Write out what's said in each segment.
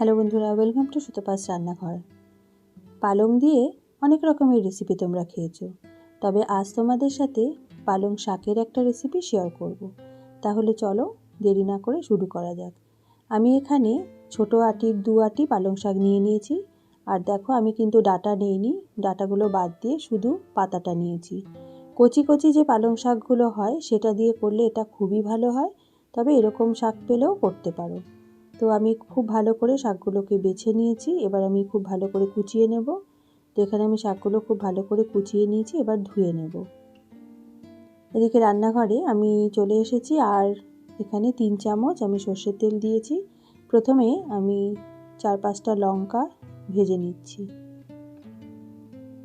Hello বন্ধুরা, welcome to সুতোপাস রান্নাঘর। পালং দিয়ে অনেক রকমের রেসিপি তোমরা খেয়েছো। তবে আজ তোমাদের সাথে পালং শাকের একটা রেসিপি শেয়ার করব। তাহলে চলো দেরি না করে শুরু করা যাক। আমি এখানে ছোট আটির দু আটি পালং শাক নিয়ে নিয়েছি। আর দেখো, আমি কিন্তু ডাটা নিইনি। ডাটাগুলো বাদ দিয়ে শুধু পাতাটা নিয়েছি। কচি কচি যে পালং শাকগুলো হয়, সেটা দিয়ে করলে এটা খুবই ভালো হয়। তবে এরকম শাক পেলেও করতে পারো। তো আমি খুব ভালো করে শাকগুলোকে বেছে নিয়েছি। এবার আমি খুব ভালো করে কুচিয়ে নেব। তো এখানে আমি শাকগুলো খুব ভালো করে কুচিয়ে নিয়েছি, এবার ধুয়ে নেব। এদিকে রান্নাঘরে আমি চলে এসেছি আর এখানে তিন চামচ আমি সর্ষের তেল দিয়েছি। প্রথমে আমি চার পাঁচটা লঙ্কা ভেজে নিচ্ছি।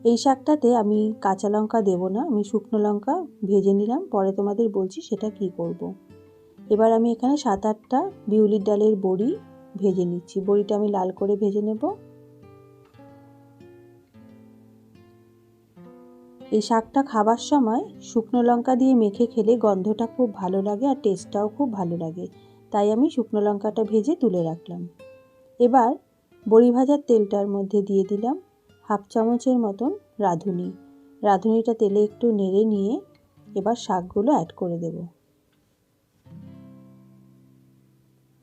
এই শাকটাতে আমি কাঁচা লঙ্কা দেব না, আমি শুকনো লঙ্কা ভেজে নিলাম, পরে তোমাদের বলছি সেটা কি করব। এবার আমি এখানে সাত আটটা বিউলির ডালের বড়ি ভেজে নিচ্ছি। বড়িটা আমি লাল করে ভেজে নেব। এই শাকটা খাবার সময় শুকনো লঙ্কা দিয়ে মেখে খেলে গন্ধটা খুব ভালো লাগে আর টেস্টটাও খুব ভালো লাগে। তাই আমি শুকনো লঙ্কাটা ভেজে তুলে রাখলাম। এবার বড়ি ভাজার তেলটার মধ্যে দিয়ে দিলাম হাফ চামচের মতন রাঁধুনি। রাঁধুনিটা তেলে একটু নেড়ে নিয়ে এবার শাকগুলো অ্যাড করে দেবো।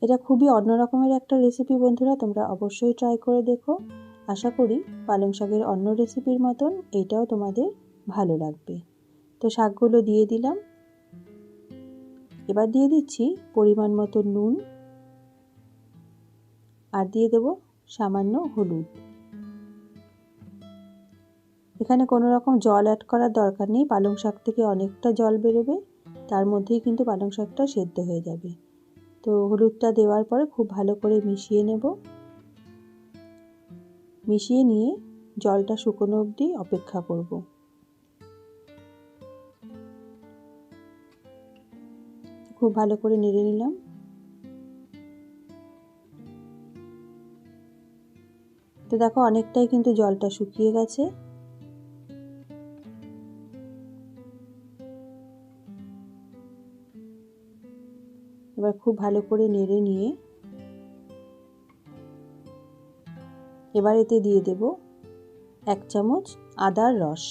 এটা খুবই অন্য রকমের একটা রেসিপি বন্ধুরা, তোমরা অবশ্যই ট্রাই করে দেখো। আশা করি পালং শাকের অন্য রেসিপির মতন এটাও তোমাদের ভালো লাগবে। তো শাকগুলো দিয়ে দিলাম। এবার দিয়ে দিচ্ছি পরিমাণ মতো নুন আর দিয়ে দেব সামান্য হলুদ। এখানে কোনো রকম জল অ্যাড করার দরকার নেই, পালং শাক থেকে অনেকটা জল বেরোবে, তার মধ্যেই কিন্তু পালং শাকটা সেদ্ধ হয়ে যাবে। তো হলুদটা দেওয়ার পরে খুব ভালো করে মিশিয়ে নেব। মিশিয়ে নিয়ে জলটা শুকনো অবধি অপেক্ষা করব। খুব ভালো করে নেড়ে নিলাম। তো দেখো অনেকটাই কিন্তু জলটা শুকিয়ে গেছে। এবার খুব ভালো করে নেড়ে নিয়ে এবার এতে দিয়ে দেব এক চামচ আদার রস।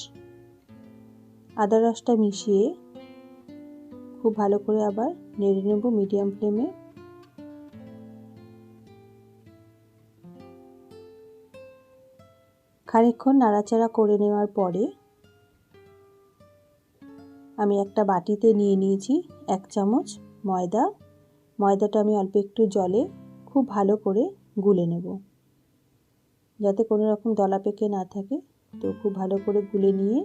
আদার রসটা মিশিয়ে খুব ভালো করে আবার নেড়ে নেব মিডিয়াম ফ্লেমে। খানিক্ষণ নাড়াচাড়া করে নেওয়ার পরে আমি একটা বাটিতে নিয়ে নিয়েছি এক চামচ ময়দা ময়দাটা আমি অল্প একটু জলে খুব ভালো করে গুলে নেব। যাতে কোনো রকম দলা পেকে না থাকে, তো খুব ভালো করে গুলে নিয়ে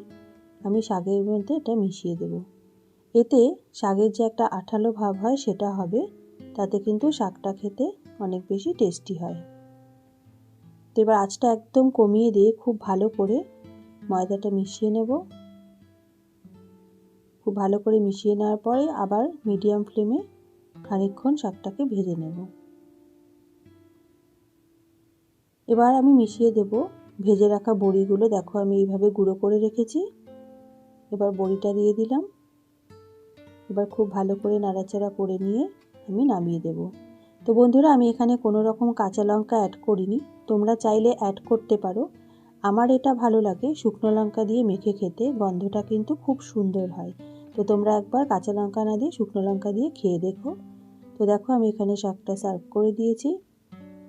আমি শাকের মধ্যে এটা মিশিয়ে দেব। এতে শাকের যে একটা আঠালো ভাব হয় সেটা হবে, তাতে কিন্তু শাকটা খেতে অনেক বেশি টেস্টি হয়। তো এবার আঁচটা একদম কমিয়ে দিয়ে খুব ভালো করে ময়দাটা মিশিয়ে নেব। খুব ভালো করে মিশিয়ে নেওয়ার পরে আবার মিডিয়াম ফ্লেমে খানিক্ষণ শাকটাকে ভেজে নেব। এবার আমি মিশিয়ে দেব। ভেজে রাখা বড়িগুলো দেখো আমি এইভাবে গুঁড়ো করে রেখেছি। এবার বড়িটা দিয়ে দিলাম। এবার খুব ভালো করে নাড়াচাড়া করে নিয়ে আমি নামিয়ে দেব। তো বন্ধুরা, আমি এখানে কোনো রকম কাঁচা লঙ্কা অ্যাড করিনি। তোমরা চাইলে অ্যাড করতে পারো। আমার এটা ভালো লাগে, শুকনো লঙ্কা দিয়ে মেখে খেতে। গন্ধটা কিন্তু খুব সুন্দর হয়। তো তোমরা একবার কাঁচা লঙ্কা না দিয়ে শুকনো লঙ্কা দিয়ে খেয়ে দেখো। তো দেখো আমি এখানে শাকটা সার্ভ করে দিয়েছি।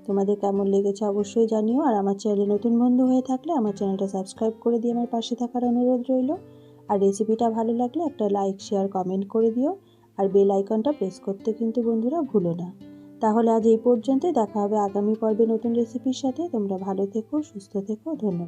তোমাদের কেমন লেগেছে অবশ্যই জানিও। আর আমার চ্যানেলে নতুন বন্ধু হয়ে থাকলে আমার চ্যানেলটা সাবস্ক্রাইব করে দিয়ে আমার পাশে থাকার অনুরোধ রইল। আর রেসিপিটা ভালো লাগলে একটা লাইক শেয়ার কমেন্ট করে দিও। আর বেল আইকনটা প্রেস করতে কিন্তু বন্ধুরা ভুলো না। তাহলে আজ এই পর্যন্তই। দেখা হবে আগামী পর্বে নতুন রেসিপির সাথে। তোমরা ভালো থেকো, সুস্থ থেকো। ধন্যবাদ।